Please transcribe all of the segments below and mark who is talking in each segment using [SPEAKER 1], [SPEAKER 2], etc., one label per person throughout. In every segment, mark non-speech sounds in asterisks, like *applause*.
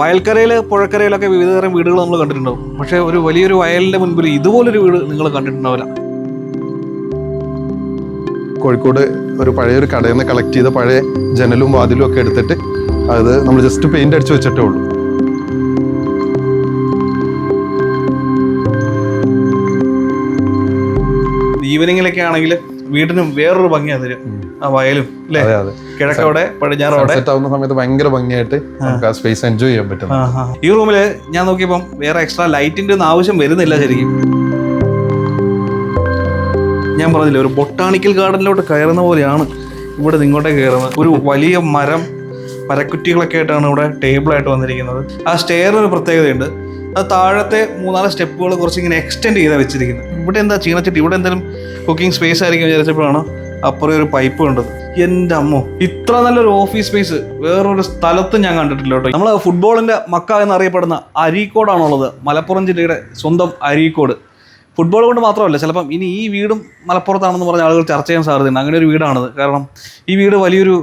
[SPEAKER 1] വയൽക്കരയിൽ പുഴക്കരയിലൊക്കെ വിവിധ തരം വീടുകൾ നമ്മൾ കണ്ടിട്ടുണ്ടാവും. പക്ഷെ ഒരു വലിയൊരു വയലിന്റെ മുൻപിൽ ഇതുപോലൊരു വീട് നിങ്ങൾ കണ്ടിട്ടുണ്ടാവില്ല.
[SPEAKER 2] കോഴിക്കോട് ഒരു പഴയൊരു കടയിൽ നിന്ന് കളക്ട് ചെയ്ത പഴയ ജനലും വാതിലും ഒക്കെ എടുത്തിട്ട് അത് നമ്മൾ ജസ്റ്റ് പെയിന്റ് അടിച്ചു വെച്ചിട്ടേ ഉള്ളൂ.
[SPEAKER 1] ഈവനിങ്ങിലൊക്കെ ആണെങ്കിൽ വീടിനും വേറൊരു ഭംഗിയാണ് തരും ആ വയലും അല്ലേ കിഴക്കോടെ പടിഞ്ഞാറോടെ
[SPEAKER 2] ആവുന്ന സമയത്ത് ഭയങ്കര ഭംഗിയായിട്ട് നമുക്ക് ആ സ്പേസ് എൻജോയ് ചെയ്യാൻ പറ്റും.
[SPEAKER 1] ഈ റൂമിൽ ഞാൻ നോക്കിയപ്പം വേറെ എക്സ്ട്രാ ലൈറ്റിന്റെ ഒന്നും ആവശ്യം വരുന്നില്ല ശരിക്കും. ഞാൻ പറഞ്ഞില്ല ഒരു ബൊട്ടാണിക്കൽ ഗാർഡനിലോട്ട് കയറുന്ന പോലെയാണ് ഇവിടെ നിങ്ങോട്ടേ കയറുന്നത്. ഒരു വലിയ മരം മരക്കുറ്റികളൊക്കെ ആയിട്ടാണ് ഇവിടെ ടേബിളായിട്ട് വന്നിരിക്കുന്നത്. ആ സ്റ്റെയറിന് ഒരു പ്രത്യേകതയുണ്ട്. അത് താഴത്തെ മൂന്നാൽ സ്റ്റെപ്പുകൾ കുറച്ച് ഇങ്ങനെ എക്സ്റ്റെൻഡ് ചെയ്താൽ വെച്ചിരിക്കുന്നത്. ഇവിടെ എന്താ ചീനച്ചിട്ട് ഇവിടെ എന്തെങ്കിലും കുക്കിംഗ് സ്പേസ് ആയിരിക്കും വിചാരിച്ചപ്പോഴാണ് അപ്പുറം ഒരു പൈപ്പ് കണ്ടത്. എന്റെ അമ്മോ ഇത്ര നല്ലൊരു ഓഫീസ് സ്പേസ് വേറൊരു സ്ഥലത്തും ഞാൻ കണ്ടിട്ടില്ല കേട്ടോ. നമ്മൾ ഫുട്ബോളിന്റെ മക്ക എന്നറിയപ്പെടുന്ന അരീക്കോടാണുള്ളത്. മലപ്പുറം ജില്ലയുടെ സ്വന്തം അരീക്കോട്. ഫുട്ബോൾ കൊണ്ട് മാത്രമല്ല ചിലപ്പം ഇനി ഈ വീടും മലപ്പുറത്താണെന്ന് പറഞ്ഞ ആളുകൾ ചർച്ച ചെയ്യാൻ സാധ്യതയുണ്ട്. അങ്ങനെ ഒരു വീടാണത്. കാരണം ഈ വീട് വലിയൊരു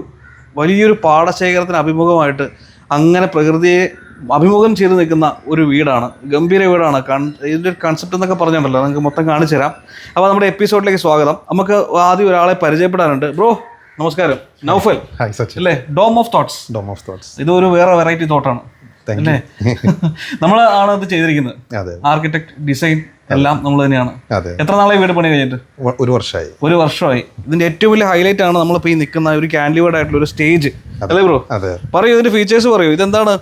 [SPEAKER 1] വലിയൊരു പാടശേഖരത്തിന് അഭിമുഖമായിട്ട് അങ്ങനെ പ്രകൃതിയെ അഭിമുഖം ചെയ്ത് നിൽക്കുന്ന ഒരു വീടാണ്. ഗംഭീര വീടാണ്. ഇതിന്റെ കൺസെപ്റ്റ് എന്നൊക്കെ പറഞ്ഞിട്ടുണ്ടല്ലോ നിങ്ങൾക്ക് മൊത്തം കാണിച്ചു തരാം. അപ്പോൾ നമ്മുടെ എപ്പിസോഡിലേക്ക് സ്വാഗതം. നമുക്ക് ആദ്യം ഒരാളെ പരിചയപ്പെടാനുണ്ട്. ബ്രോ നമസ്കാരം. നൗഫൽ. അല്ലേ? Dome of thoughts
[SPEAKER 2] dome of thoughts
[SPEAKER 1] ഇത് ഒരു വേറെ വെറൈറ്റി തോട്ടാണ് അല്ലേ? *laughs* നമ്മൾ ആണ് ഇത് ചെയ്തിരിക്കുന്നത്. ആർക്കിടെക്ട് ഡിസൈൻ എല്ലാം നമ്മൾ തന്നെയാണ്. എത്ര നാളായി വീട് പണി കഴിഞ്ഞിട്ട്?
[SPEAKER 2] ഒരു വർഷമായി
[SPEAKER 1] ഒരു വർഷമായി. ഇതിന്റെ ഏറ്റവും വലിയ ഹൈലൈറ്റ് ആണ് നമ്മളിപ്പോ ഈ നിൽക്കുന്ന ഒരു കാൻഡിവേഡ് ആയിട്ടുള്ള ഒരു സ്റ്റേജ് അല്ലേ ബ്രോ?
[SPEAKER 2] അതെ.
[SPEAKER 1] പറയൂ ഇതിന്റെ ഫീച്ചേഴ്സ് പറയൂ. ഇതെന്താണ്?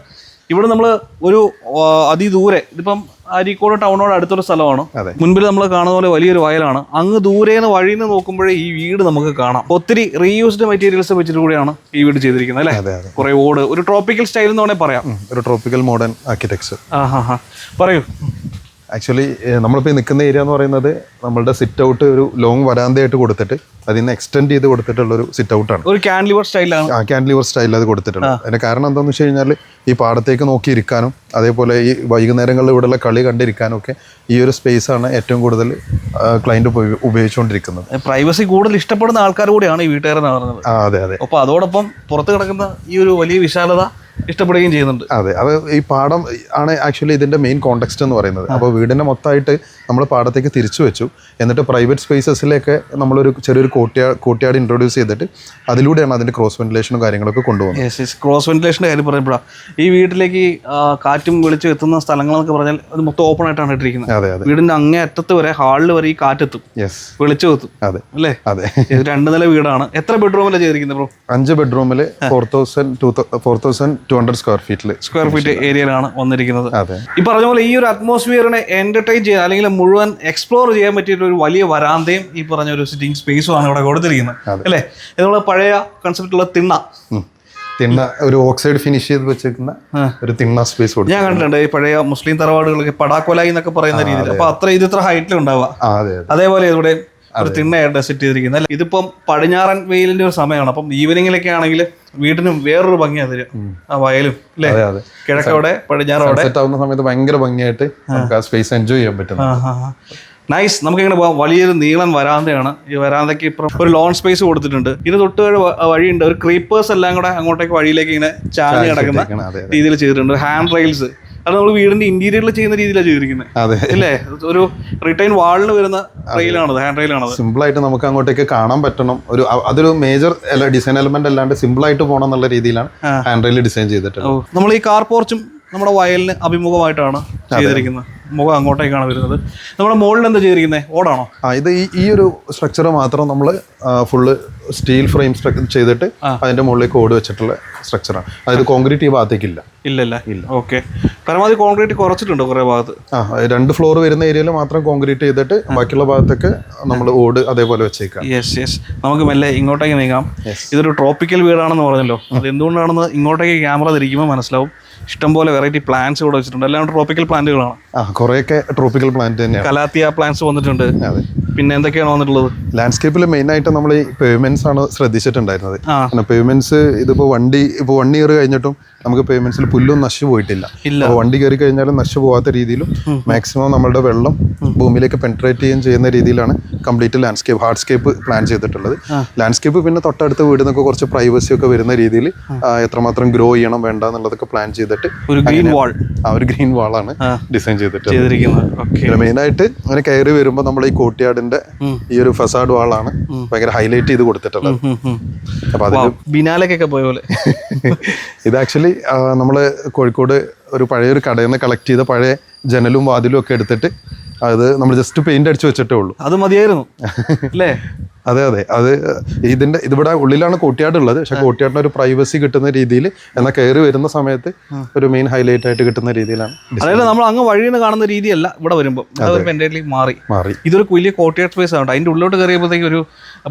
[SPEAKER 1] ഇവിടെ നമ്മൾ ഒരു അതിദൂരെ ഇതിപ്പം അരീക്കോട് ടൗണോട് അടുത്തൊരു സ്ഥലമാണ്. മുൻപിൽ നമ്മൾ കാണുന്ന പോലെ വലിയൊരു വയലാണ്. അങ്ങ് ദൂരേന്ന് വഴിയിൽ നിന്ന് നോക്കുമ്പോഴേ ഈ വീട് നമുക്ക് കാണാം. ഒത്തിരി റീയൂസ്ഡ് മെറ്റീരിയൽസ് വെച്ചിട്ട് കൂടിയാണ് ഈ വീട് ചെയ്തിരിക്കുന്നത് അല്ലേ? കുറെ ഓട്. ഒരു ട്രോപ്പിക്കൽ സ്റ്റൈൽ എന്ന് വേണേൽ പറയാം.
[SPEAKER 2] ഒരു ട്രോപ്പിക്കൽ മോഡേൺ ആർക്കിടെക്ചർ
[SPEAKER 1] ആ ഹാ ഹാ പറയൂ.
[SPEAKER 2] ആക്ച്വലി നമ്മളിപ്പോൾ നിൽക്കുന്ന ഏരിയ എന്ന് പറയുന്നത് നമ്മളുടെ സിറ്റ് ഔട്ട് ഒരു ലോങ് വരാന്തയായിട്ട് കൊടുത്തിട്ട് അതിൽ നിന്ന് എക്സ്റ്റെൻഡ് ചെയ്ത് കൊടുത്തിട്ടുള്ള ഒരു സിറ്റ് ഔട്ടാണ്
[SPEAKER 1] ഒരു കാൻഡിലിവർ സ്റ്റൈലാണ്
[SPEAKER 2] ആ കാൻഡ്ലിവർ സ്റ്റൈലിൽ അത് കൊടുത്തിട്ടുണ്ട് അതിന്റെ കാരണം എന്താണെന്ന് വെച്ച് കഴിഞ്ഞാൽ ഈ പാടത്തേക്ക് നോക്കി ഇരിക്കാനും അതേപോലെ ഈ വൈകുന്നേരങ്ങളിൽ ഇവിടെയുള്ള കളി കണ്ടിരിക്കാനും ഒക്കെ ഈ ഒരു സ്പേസ് ആണ് ഏറ്റവും കൂടുതൽ ക്ലയന്റ് ഉപയോഗിച്ചുകൊണ്ടിരിക്കുന്നത്.
[SPEAKER 1] പ്രൈവസി കൂടുതൽ ഇഷ്ടപ്പെടുന്ന ആൾക്കാർ കൂടിയാണ് ഈ വീട്ടുകാരെന്ന് പറയുന്നത്
[SPEAKER 2] ആ അതെ അതെ.
[SPEAKER 1] അപ്പോൾ അതോടൊപ്പം പുറത്ത് കിടക്കുന്ന ഈ ഒരു വലിയ വിശാലത ഇഷ്ടപ്പെടുകയും ചെയ്യുന്നുണ്ട്.
[SPEAKER 2] അതെ അത് ഈ പാഠം ആണ് ആക്ച്വലി ഇതിന്റെ മെയിൻ കോണ്ടെക്സ്റ്റ് എന്ന് പറയുന്നത്. അപ്പോൾ വീടിനെ മൊത്തമായിട്ട് നമ്മൾ പാടത്തേക്ക് തിരിച്ചു വെച്ചു. എന്നിട്ട് പ്രൈവറ്റ് സ്പേസസിലേക്ക് നമ്മളൊരു ചെറിയൊരു കോട്ടിയാ കോട്ടിയാട് ഇൻട്രൊഡ്യൂസ് ചെയ്തിട്ട് അതിലൂടെയാണ് അതിന്റെ ക്രോസ് വെന്റിലേഷനും കാര്യങ്ങളൊക്കെ കൊണ്ടുപോകുന്നത്.
[SPEAKER 1] ക്രോസ് വെന്റിലേഷന്റെ കാര്യം പറയുമ്പോഴാണ് ഈ വീട്ടിലേക്ക് കാറ്റും വെളിച്ചും എത്തുന്ന സ്ഥലങ്ങളെന്നൊക്കെ പറഞ്ഞാൽ അത് മൊത്തം ഓപ്പൺ ആയിട്ടാണ് ഇട്ടിരിക്കുന്നത്.
[SPEAKER 2] അതെ അതെ.
[SPEAKER 1] വീടിന്റെ അങ്ങേ അറ്റത്ത് വരെ ഹാളിൽ വരെ ഈ കാറ്റെത്തും
[SPEAKER 2] യെസ്
[SPEAKER 1] വെളിച്ചം എത്തും.
[SPEAKER 2] അതെ.
[SPEAKER 1] അല്ലേ?
[SPEAKER 2] അതെ.
[SPEAKER 1] രണ്ട് നില വീടാണ്. എത്ര ബെഡ്റൂമിലാണ് ചെയ്തിരിക്കുന്നത് ബ്രോ
[SPEAKER 2] അഞ്ച് ബെഡ്റൂമിൽ four thousand two four thousand two hundred square ഫീറ്റിൽ
[SPEAKER 1] സ്ക്വയർ ഫീറ്റ് ഏരിയയിലാണ് വന്നിരിക്കുന്നത്.
[SPEAKER 2] അതെ.
[SPEAKER 1] ഈ പറഞ്ഞ പോലെ ഈ ഒരു അറ്റ്മോസ്ഫിയറിനെ എന്റർടൈൻ ചെയ്യാൻ അല്ലെങ്കിൽ മുഴുവൻ എക്സ്പ്ലോർ ചെയ്യാൻ പറ്റിയ ഒരു വലിയ വരാന്തയും ഈ പറഞ്ഞ ഒരു സിറ്റിംഗ് സ്പേസും ആണ് ഇവിടെ കൊടുത്തിരിക്കുന്നത്. അല്ലേ? ഇത് നമ്മളെ പഴയ കൺസെപ്റ്റുള്ള തിണ്ണ.
[SPEAKER 2] തിണ്ണ ഒരു ഓക്സൈഡ് ഫിനിഷ് ചെയ്ത്
[SPEAKER 1] വെച്ചിരിക്കുന്ന
[SPEAKER 2] ഒരു തിണ്ണ സ്പേസ് കൊടുക്കും
[SPEAKER 1] ഞാൻ കണ്ടിട്ടുണ്ട് ഈ പഴയ മുസ്ലിം തറവാടുകളൊക്കെ പടാക്കൊലായി എന്നൊക്കെ പറയുന്ന രീതിയിൽ. അപ്പൊ അത്ര ഇത് ഇത്ര ഹൈറ്റിൽ ഉണ്ടാവുക. അതേപോലെ ഇവിടെ ഒരു തിണ്ണയായിട്ട് സെറ്റ് ചെയ്തിരിക്കുന്നത്. അല്ലേ? ഇതിപ്പം പടിഞ്ഞാറൻ വെയിലിന്റെ ഒരു സമയമാണ്. അപ്പം ഈവനിങ്ങിലൊക്കെ ആണെങ്കിൽ വീടിനും വേറൊരു ഭംഗിയാണ് തരും ആ വയലും അല്ലേ? കിഴക്കോടെ പടിഞ്ഞാറോടെ
[SPEAKER 2] ആവുന്ന സമയത്ത് ഭയങ്കര ഭംഗിയായിട്ട് നമുക്ക് ആ സ്പേസ് എൻജോയ് ചെയ്യാൻ പറ്റും
[SPEAKER 1] നൈസ് നമുക്ക് ഇങ്ങനെ പോകാം വലിയൊരു നീളൻ വരാന്തയാണ്. ഈ വരാന്തയ്ക്ക് ഇപ്പം ഒരു ലോൺ സ്പേസ് കൊടുത്തിട്ടുണ്ട്. ഇത് തൊട്ട് വഴിയുണ്ട്. ഒരു ക്രീപ്പേഴ്സ് എല്ലാം കൂടെ അങ്ങോട്ടേക്ക് വഴിയിലേക്ക് ഇങ്ങനെ ചാഞ്ഞ് കിടക്കുന്ന രീതിയിൽ ചെയ്തിട്ടുണ്ട്. ഹാൻഡ് റെയിൽസ് അത് നമ്മൾ വീടിന്റെ ഇന്റീരിയറിൽ ചെയ്യുന്ന രീതിയിലാണ് ചെയ്തിരിക്കുന്നത് അല്ലേ ഒരു റിട്ടേൺ വാളിന് വരുന്ന റെയിലാണത് ഹാൻഡ് റെയിലാണത്
[SPEAKER 2] സിമ്പിൾ ആയിട്ട് നമുക്ക് അങ്ങോട്ടേക്ക് കാണാൻ പറ്റണം. ഒരു അതൊരു മേജർ ഡിസൈൻ എലമെന്റ് അല്ലാണ്ട് സിമ്പിൾ ആയിട്ട് പോകണം എന്നുള്ള രീതിയിലാണ് ഹാൻഡ് റെയിൽ ഡിസൈൻ ചെയ്തിട്ടുള്ളത്.
[SPEAKER 1] നമ്മൾ ഈ കാർ പോർച്ചും നമ്മുടെ വയലിന് അഭിമുഖമായിട്ടാണ് ചെയ്തിരിക്കുന്നത് മുഖം അങ്ങോട്ടേക്കാണ് വരുന്നത്. നമ്മുടെ മുകളിൽ എന്താ ചെയ്തിരിക്കുന്നത് ഓടാണോ?
[SPEAKER 2] ആ ഇത് ഈ ഈ ഒരു സ്ട്രക്ചർ മാത്രം നമ്മൾ ഫുള്ള് സ്റ്റീൽ ഫ്രെയിം ചെയ്തിട്ട് അതിന്റെ മുകളിൽ കോഡ് വെച്ചിട്ടുള്ള സ്ട്രക്ചറാണ് അതായത് കോൺക്രീറ്റ് ഈ ഭാഗത്തേക്കില്ല.
[SPEAKER 1] ഇല്ലല്ല ഇല്ല. ഓക്കെ പരമാവധി കോൺക്രീറ്റ് കുറച്ചിട്ടുണ്ട് കുറേ ഭാഗത്ത്?
[SPEAKER 2] ആ രണ്ട് ഫ്ലോർ വരുന്ന ഏരിയയിൽ മാത്രം കോൺക്രീറ്റ് ചെയ്തിട്ട് ബാക്കിയുള്ള ഭാഗത്തൊക്കെ നമ്മൾ ഓട് അതേപോലെ വെച്ചേക്കാം.
[SPEAKER 1] യെസ് യെസ് നമുക്ക് മെല്ലെ ഇങ്ങോട്ടേക്ക് നീങ്ങാം. ഇതൊരു ട്രോപ്പിക്കൽ വീടാണെന്ന് പറഞ്ഞല്ലോ. അത് എന്തുകൊണ്ടാണെന്ന് ഇങ്ങോട്ടേക്ക് ക്യാമറ തിരിക്കുമ്പോൾ മനസ്സിലാവും. ഇഷ്ടംപോലെ വെറൈറ്റി പ്ലാന്റ്സ് ഇവിടെ വെച്ചിട്ടുണ്ട്. എല്ലാം ട്രോപ്പിക്കൽ പ്ലാന്റുകളാണ്
[SPEAKER 2] ആ കുറേയൊക്കെ ട്രോപ്പിക്കൽ പ്ലാന്റ് തന്നെയാണ്.
[SPEAKER 1] കലാത്തിയ പ്ലാന്റ്സ് വന്നിട്ടുണ്ട്.
[SPEAKER 2] അതെ.
[SPEAKER 1] പിന്നെ എന്തൊക്കെയാണ് വന്നിട്ടുള്ളത്?
[SPEAKER 2] ലാൻഡ്സ്കേപ്പിൽ മെയിൻ ആയിട്ട് നമ്മൾ ഈ പേയ്മെന്റ്സ് ആണ് ശ്രദ്ധിച്ചിട്ടുണ്ടായിരുന്നത്. കാരണം പേയ്മെന്റ്സ് ഇതിപ്പോ വണ്ടി ഇപ്പൊ വൺ ഇയർ കഴിഞ്ഞിട്ടും നമുക്ക് പേയ്മെന്റ്സിൽ പുല്ലും നശിച്ചു പോയിട്ടില്ല. വണ്ടി കയറി കഴിഞ്ഞാലും നശിച്ചു പോകാത്ത രീതിയിലും മാക്സിമം നമ്മളുടെ വെള്ളം ഭൂമിയിലേക്ക് പെൻട്രേറ്റ് ചെയ്യുകയും ചെയ്യുന്ന രീതിയിലാണ് കംപ്ലീറ്റ് ലാൻഡ്സ്കേപ്പ് ഹാർഡ്സ്കേപ്പ് പ്ലാൻ ചെയ്തിട്ടുള്ളത്. ലാൻഡ്സ്കേപ്പ് പിന്നെ തൊട്ടടുത്ത വീട് നിന്നൊക്കെ കുറച്ച് പ്രൈവസി ഒക്കെ വരുന്ന രീതിയിൽ എത്രമാത്രം ഗ്രോ ചെയ്യണം വേണ്ട എന്നുള്ളതൊക്കെ പ്ലാൻ ചെയ്തിട്ട്
[SPEAKER 1] ഒരു ഗ്രീൻ വാൾ
[SPEAKER 2] ആ ഒരു ഗ്രീൻ വാളാണ് ഡിസൈൻ ചെയ്തിട്ടുള്ളത്. ആയിട്ട് അങ്ങനെ കയറി വരുമ്പോൾ നമ്മൾ ഈ കോട്ടിയാടിന്റെ ഈ ഒരു ഫസാഡ് വാളാണ് ഭയങ്കര ഹൈലൈറ്റ് ചെയ്ത് കൊടുത്തിട്ടുള്ളത്. അപ്പൊ അതിൽ
[SPEAKER 1] ബിനാലൊക്കെ പോയ പോലെ.
[SPEAKER 2] ഇത് ആക്ച്വലി നമ്മൾ കോഴിക്കോട് ഒരു പഴയൊരു കടയിൽ നിന്ന് കളക്ട് ചെയ്ത പഴയ ജനലും വാതിലും ഒക്കെ എടുത്തിട്ട് അത് നമ്മൾ ജസ്റ്റ് പെയിന്റ് അടിച്ചു വെച്ചിട്ടേ ഉള്ളൂ.
[SPEAKER 1] അത് മതിയായിരുന്നു. *laughs* അല്ലേ?
[SPEAKER 2] അതെ അതെ. അത് ഇതിന്റെ ഇതിവിടെ ഉള്ളിലാണ് കോട്ടിയാട് ഉള്ളത് പക്ഷെ കോട്ടിയാടിന് ഒരു പ്രൈവസി കിട്ടുന്ന രീതിയിൽ എന്നാൽ കയറി വരുന്ന സമയത്ത് ഒരു മെയിൻ ഹൈലൈറ്റ് ആയിട്ട് കിട്ടുന്ന രീതിയിലാണ്
[SPEAKER 1] അതായത് നമ്മൾ അങ്ങ് വഴിയിൽ നിന്ന് കാണുന്ന രീതിയല്ല ഇവിടെ വരുമ്പോൾ മാറി.
[SPEAKER 2] മാറി.
[SPEAKER 1] ഇതൊരു വലിയ കോട്ടിയാട്ട് സ്പേസ് ആണ് അതിന്റെ ഉള്ളിലോട്ട് കയറിയപ്പോഴത്തേക്ക് ഒരു